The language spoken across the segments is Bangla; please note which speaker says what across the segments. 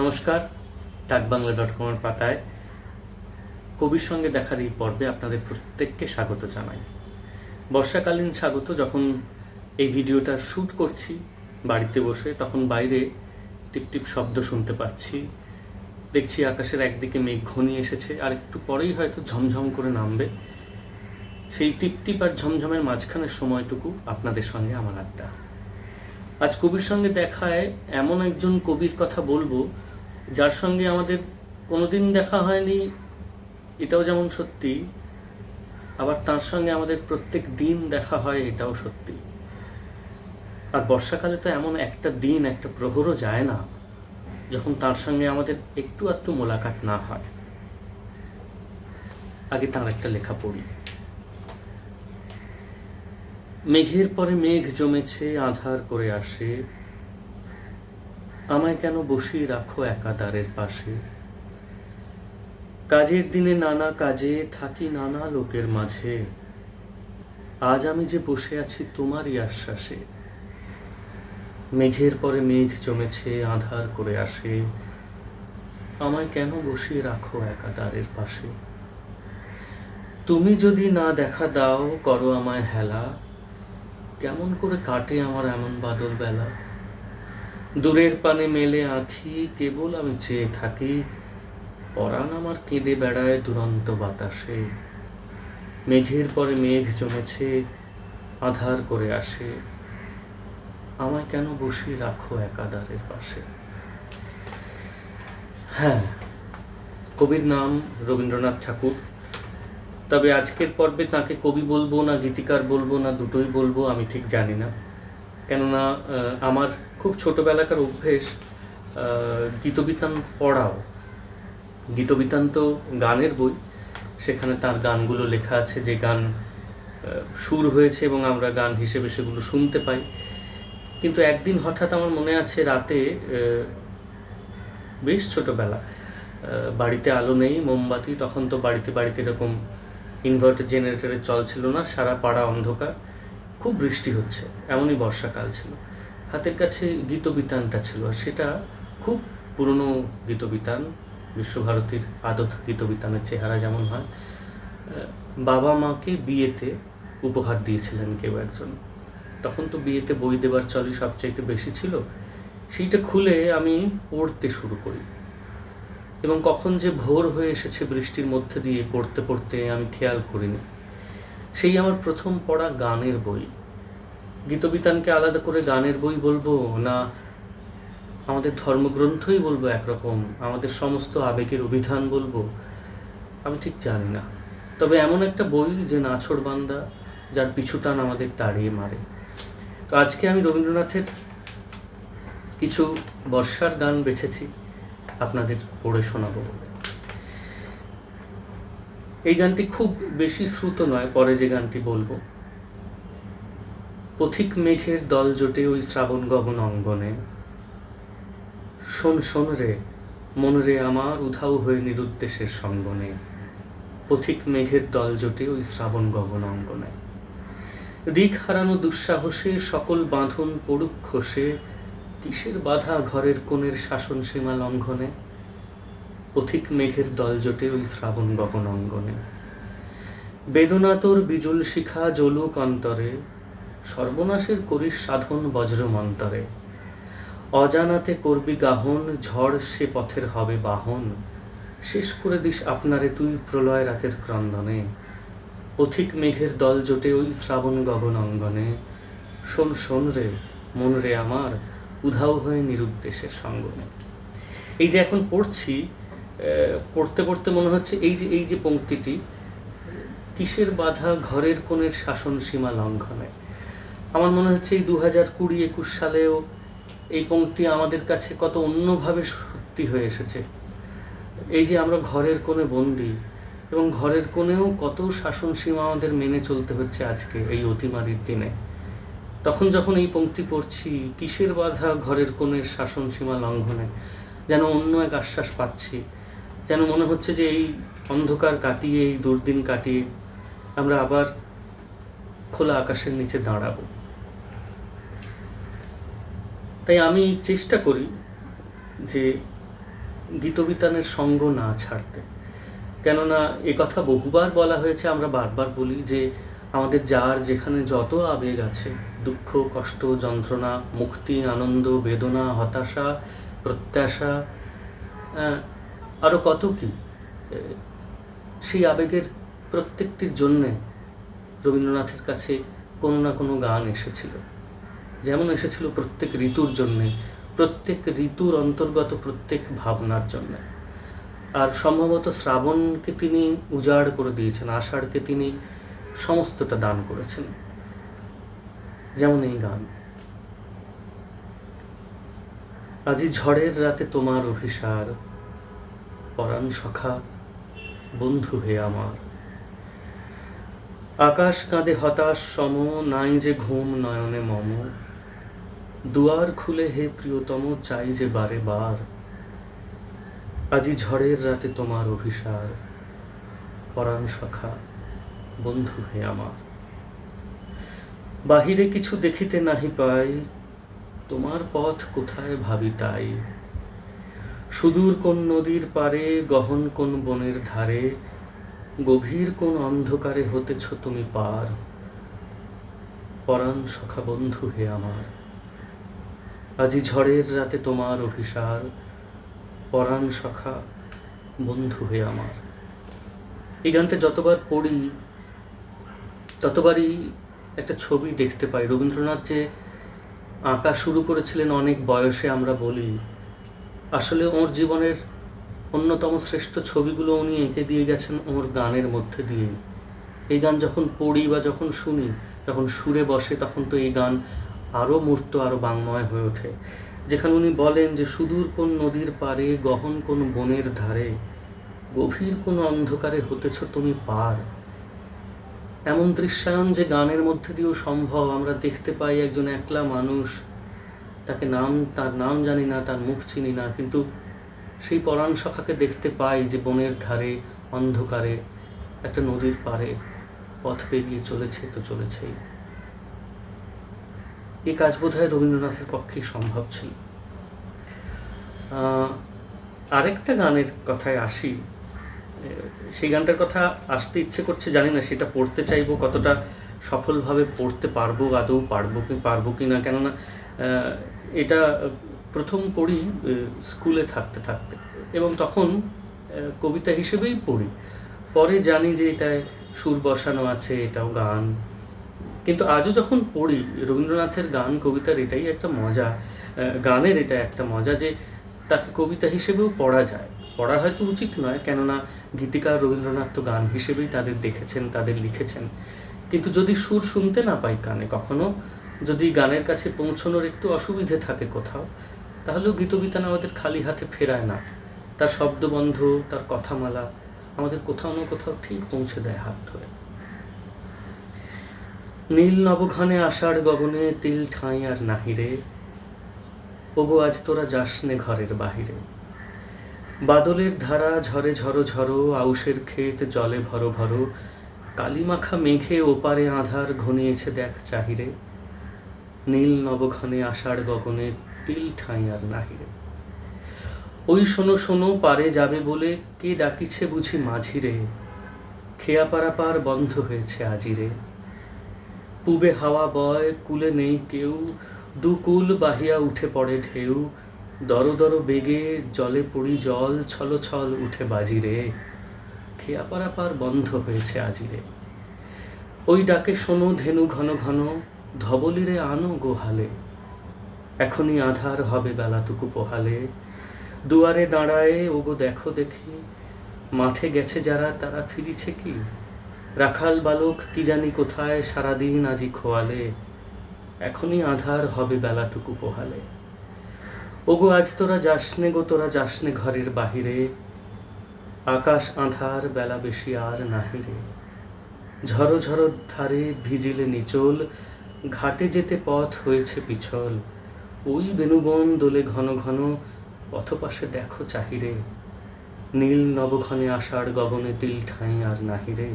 Speaker 1: নমস্কার ডাকবাংলা ডট কমের পাতায় কবির সঙ্গে দেখার এই পর্বে আপনাদের প্রত্যেককে স্বাগত জানাই। বর্ষাকালীন স্বাগত, যখন এই ভিডিওটা শ্যুট করছি বাড়িতে বসে, তখন বাইরে টিপটিপ শব্দ শুনতে পাচ্ছি। দেখছি আকাশের একদিকে মেঘ ঘনিয়ে এসেছে, আর একটু পরেই হয়তো ঝমঝম করে নামবে। সেই টিপটিপ আর ঝমঝমের মাঝখানের সময়টুকু আপনাদের সঙ্গে আমার আড্ডা। আজ কবির সঙ্গে দেখায় এমন একজন কবির কথা বলব যার সঙ্গে আমাদের কোনোদিন দেখা হয়নি, এটাও যেমন সত্যি, আবার তার সঙ্গে আমাদের প্রত্যেক দিন দেখা হয়, এটাও সত্যি। আর বর্ষাকালে তো এমন একটা দিন, একটা প্রহরও যায় না, যখন তার সঙ্গে আমাদের একটু আধটু মোলাকাত না হয়। আগে তার একটা লেখা পড়ি। মেঘের পরে মেঘ জমেছে, আধার করে আসে আমায় কেন বসিয়ে রাখো একাদারের পাশে? কাজের দিনে নানা কাজে থাকি নানা লোকের মাঝে। আজ আমি যে বসে আছি তোমারই আশ্বাসে। মেঘের পরে মেঘ জমেছে, আধার করে আসে। আমায় কেন বসিয়ে রাখো একাদারের পাশে? তুমি যদি না দেখা দাও, করো আমায় হেলা। কেমন করে কাটে আমার এমন বাদল বেলা দূরের পানে মেলে আঁখি, কেবল আমি চেয়ে থাকি। পরাণ আমার কেঁদে বেড়ায় দুরন্ত বাতাসে। মেঘের পরে মেঘ জমেছে, আধার করে আসে। আমায় কেন বসিয়ে রাখো একাদারের পাশে? হ্যাঁ কবির নাম রবীন্দ্রনাথ ঠাকুর। তবে আজকের পর্বে তাকে কবি বলব না গীতিকার বলব না দুটোই বলব, আমি ঠিক জানি না। কেননা আমার খুব ছোটবেলাকার অভ্যেস গীতবিতান পড়াও। গীতবিতান তো গানের বই, সেখানে তার গানগুলো লেখা আছে যে গান সুর হয়েছে এবং আমরা গান হিসেবে সেগুলো শুনতে পাই। কিন্তু একদিন হঠাৎ আমার মনে আছে রাতে বেশ ছোটবেলা বাড়িতে আলো নেই, মোমবাতি, তখন তো বাড়িতে বাড়িতে এরকম ইনভার্টার জেনারেটরের চল ছিল না, সারা পাড়া অন্ধকার, খুব বৃষ্টি হচ্ছে, এমনই বর্ষাকাল ছিল। হাতের কাছে গীতবিতানটা ছিল আর সেটা খুব পুরনো গীতবিতান, বিশ্বভারতীর আদত গীতবিতানের চেহারা যেমন হয় বাবা মাকে বিয়েতে উপহার দিয়েছিলেন কেউ একজন। তখন তো বিয়েতে বই দেবার চলই সবচাইতে বেশি ছিল। সেইটা খুলে আমি পড়তে শুরু করি। এবং কখন যে ভোর হয়ে এসেছে বৃষ্টির মধ্যে দিয়ে পড়তে পড়তে আমি খেয়াল করিনি। সেই আমার প্রথম পড়া গানের বই। গীতবিতানকে আলাদা করে গানের বই বলব না আমাদের ধর্মগ্রন্থই বলব একরকম? আমাদের সমস্ত আবেগের অভিধান বলব? আমি ঠিক জানি না। তবে এমন একটা বই যে নাছড় বান্দা, যার পিছুটান আমাদের তাড়িয়ে মারে। তো আজকে আমি রবীন্দ্রনাথের কিছু বর্ষার গান বেছেছি, আপনাদের পড়ে শোনাবো। এই গানটি খুব বেশি শ্রুত নয়, পরে যে গানটি বলব। পথিক মেঘের দল জোটে ওই শ্রাবণ গগন অঙ্গনে। শোন শোন রে, মন রে আমার উধাও হয়ে নিরুদ্দেশের সঙ্গনে। পথিক মেঘের দল জোটে ওই শ্রাবণ গগন অঙ্গনে। দিক হারানো দুঃসাহসে সকল বাঁধন পড়ুক খসে, কিসের বাধা ঘরের কোণের শাসন সীমা লঙ্ঘনে? পথিক মেঘের দল জোটে ওই শ্রাবণ গগন অঙ্গনে। বেদনা তোর বিজুল শিখা জলুক অন্তরে সর্বনাশের করিস সাধন বজ্র মন্তরে অজানাতে করবি গাহন, ঝড় সে পথের হবে বাহন। শেষ করে দিস আপনারে তুই প্রলয় রাতের ক্রন্দনে। অথিক মেঘের দল জোটে ওই শ্রাবণ গগন অঙ্গনে। শোন শোন রে, মন রে আমার, উধাও হয়ে নিরুদ্দেশের সঙ্গনে। এই যে এখন পড়ছি পড়তে পড়তে মনে হচ্ছে এই যে এই যে পংক্তিটি কিসের বাধা ঘরের কোণের শাসন সীমা লঙ্ঘনে? আমার মনে হচ্ছে এই দু হাজার কুড়ি একুশ সালেও এই পংক্তি আমাদের কাছে কত অন্যভাবে সত্যি হয়ে এসেছে। এই যে আমরা ঘরের কোণে বন্দি, এবং ঘরের কোণেও কত শাসন সীমা আমাদের মেনে চলতে হচ্ছে আজকে এই অতিমারির দিনে। তখন যখন এই পংক্তি পড়ছি, কিসের বাধা ঘরের কোণের শাসন সীমা লঙ্ঘনে? যেন অন্য এক আশ্বাস পাচ্ছি। যেন মনে হচ্ছে যে এই অন্ধকার কাটিয়ে, এই দুর্দিন কাটিয়ে আমরা আবার খোলা আকাশের নিচে দাঁড়াবো। তাই আমি চেষ্টা করি যে গীতবিতানের সঙ্গ না ছাড়তে। কেননা কথা বহুবার বলা হয়েছে, আমরা বারবার বলি যে আমাদের যার যেখানে যত আবেগ আছে, দুঃখ, কষ্ট, যন্ত্রণা, মুক্তি, আনন্দ, বেদনা, হতাশা, প্রত্যাশা আরও কত কি সেই আবেগের প্রত্যেকটির জন্যে রবীন্দ্রনাথের কাছে কোনো না কোনো গান এসেছিল। যেমন এসেছিল প্রত্যেক ঋতুর জন্যে, প্রত্যেক ঋতুর অন্তর্গত প্রত্যেক ভাবনার জন্য। আর সম্ভবত শ্রাবণকে তিনি উজাড় করে দিয়েছেন, আষাঢ়কে তিনি সমস্তটা দান করেছেন। যেমন এই গান। আজি ঝড়ের রাতে তোমার অভিসার, পরাণ সখা, বন্ধু হে আমার। আকাশ কাঁদে হতাশ সম নাই যে ঘুম নয়নে মম। দুয়ার খুলে হে প্রিয়তম, চাই যে বারে বার। আজি ঝড়ের রাতে তোমার অভিসার। পরাণ সখা, বন্ধু হে আমার। বাহিরে কিছু দেখিতে নাহি পাই, তোমার পথ কোথায় ভাবি তাই। সুদূর কোন নদীর পারে, গহন কোন বনের ধারে, গভীর কোন অন্ধকারে হতেছ তুমি পার। পরাণ সখা, বন্ধু হে আমার। আজি ঝড়ের রাতে তোমার অভিসার, পরাণ সখা, বন্ধু হয়ে আমার। এই গানটা যতবার পড়ি, ততবারই একটা ছবি দেখতে পাই। রবীন্দ্রনাথ যে আঁকা শুরু করেছিলেন অনেক বয়সে আমরা বলি, আসলে ওর জীবনের অন্যতম শ্রেষ্ঠ ছবিগুলো উনি এঁকে দিয়ে গেছেন ওর গানের মধ্যে দিয়ে। এই গান যখন পড়ি বা যখন শুনি, যখন সুরে বসে, তখন তো এই গান আরও মূর্ত আরও বাংময় হয়ে ওঠে। যেখানে উনি বলেন যে, সুদূর কোন নদীর পারে গহন কোন বনের ধারে, গভীর কোন অন্ধকারে হতেছ তুমি পার। এমন দৃশ্যায়ন যে গানের মধ্যে দিয়েও সম্ভব। আমরা দেখতে পাই একজন একলা মানুষ। তাকে নাম, তার নাম জানি না, তার মুখ চিনি না, কিন্তু সেই পরাণ সখাকে দেখতে পাই যে, বনের ধারে, অন্ধকারে, একটা নদীর পাড়ে পথ পেরিয়ে চলেছে তো চলেছেই। এই কাজ বোধহয় রবীন্দ্রনাথের পক্ষেই সম্ভব ছিল। আরেকটা গানের কথায় আসি। সেই গানটার কথা আসতে ইচ্ছে করছে, জানি না সেটা পড়তে চাইব, কতটা সফলভাবে পড়তে পারব আদৌ পারব কি পারব কি না, কেননা এটা প্রথম পড়ি স্কুলে থাকতে থাকতে। এবং তখন কবিতা হিসেবেই পড়ি। পরে জানি যে এটায় সুর বসানো আছে, এটাও গান। কিন্তু আজও যখন পড়ি, রবীন্দ্রনাথের গান, কবিতার এটাই একটা মজা গানের এটা একটা মজা যে তাকে কবিতা হিসেবেও পড়া যায়। পড়া হয়তো উচিত নয়, কেননা গীতিকার রবীন্দ্রনাথ তো গান হিসেবেই তাদের দেখেছেন, তাদের লিখেছেন। কিন্তু যদি সুর শুনতে না পাই কানে কখনো যদি গানের কাছে পৌঁছানোর একটু অসুবিধে থাকে কোথাও, তাহলেও গীতবিতান আমাদের খালি হাতে ফেরায় না। তার শব্দবন্ধ, তার কথামালা আমাদের কোথাও না কোথাও ঠিক পৌঁছে দেয় হাত ধরে। নীল নবঘনে আষাঢ় গগনে তিল ঠাঁই আর নাহিরে। ওগো, আজ তোরা যাসনে ঘরের বাহিরে। বাদলের ধারা ঝরে ঝরো ঝরো, আউশের ক্ষেত জলে ভরো ভরো, কালিমাখা মেঘে ওপারে আধার ঘনিয়েছে দেখ চাহিরে। নীল নবঘনে আষাঢ় গগনে তিল ঠাঁই আর নাহিরে। ওই শোনো শোনো, পারে যাবে বলে কে ডাকিছে বুঝি মাঝিরে। খেয়া পারাপার বন্ধ হয়েছে আজিরে। পূবে হাওয়া বয়, কুলে নেই কেউ। দুকুল বাহিয়া উঠে পড়ে ঢেউ। দর দর বেগে জলে পড়ি জল, ছল ছল উঠে বাজিরে। খেয়া পারাপার বন্ধ হয়েছে আজিরে। ওই ডাকে শোনো ধেনু ঘন ঘন, ধবলিরে আনো গোহালে। এখনই আধার হবে বেলাটুকু পোহালে। দুয়ারে দাঁড়ায়ে, ওগো দেখো দেখি, মাঠে গেছে যারা, তারা ফিরিছে কি? রাখাল বালক কি জানি কোথায় সারাদিন আজি খোয়ালে, এখনই আধার হবে বেলাটুকু পোহালে। ওগো, আজ তোরা যাসনে গো, তোরা যাসনে ঘরের বাহিরে। আকাশ আধার, বেলা বেশি আর নাহিরে ঝড়ো ঝড়ো ধারে ভিজিলে নিচল, ঘাটে যেতে পথ হয়েছে পিছল। ওই বেনুবন দোলে ঘন ঘন পথপাশে দেখো চাহিরে। নীল নবঘনে আষাঢ় গগনে তিল ঠাঁই আর নাহিরে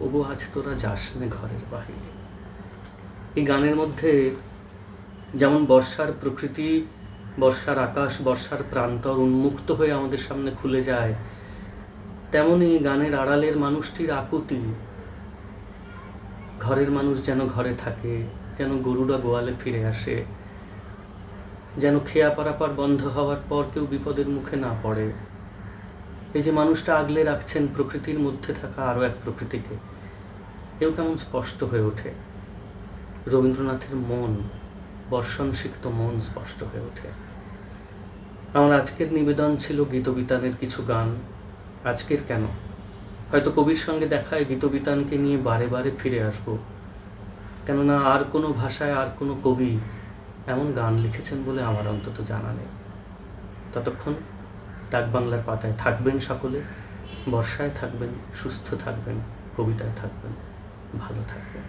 Speaker 1: ওগো আজ তোরা যাস যাসনে ঘরের বাহিরে। এই গানের মধ্যে যেমন বর্ষার প্রকৃতি, বর্ষার আকাশ, বর্ষার প্রান্তর উন্মুক্ত হয়ে আমাদের সামনে খুলে যায়, তেমনি গানের আড়ালের মানুষটির আকুতি, ঘরের মানুষ যেন ঘরে থাকে, যেন গরুরা গোয়ালে ফিরে আসে, যেন খেয়া পারাপার বন্ধ হওয়ার পর কেউ বিপদের মুখে না পড়ে এই যে মানুষটা আগলে রাখছেন প্রকৃতির মধ্যে থাকা আরও এক প্রকৃতিকে, এও কেমন স্পষ্ট হয়ে ওঠে? রবীন্দ্রনাথের মন বর্ষণ সিক্ত মন স্পষ্ট হয়ে ওঠে। আমার আজকের নিবেদন ছিল গীতবিতানের কিছু গান। আজকের কেন? হয়তো কবির সঙ্গে দেখায় গীতবিতানকে নিয়ে বারে বারে ফিরে আসব। কেননা আর কোনো ভাষায়, আর কোনো কবি এমন গান লিখেছেন বলে আমার অন্তত জানা নেই। ততক্ষণ ডাকবাংলার পাতায় থাকবেন সকলে বর্ষায় থাকবেন সুস্থ থাকবেন কবিতায় থাকবেন ভালো থাকবেন।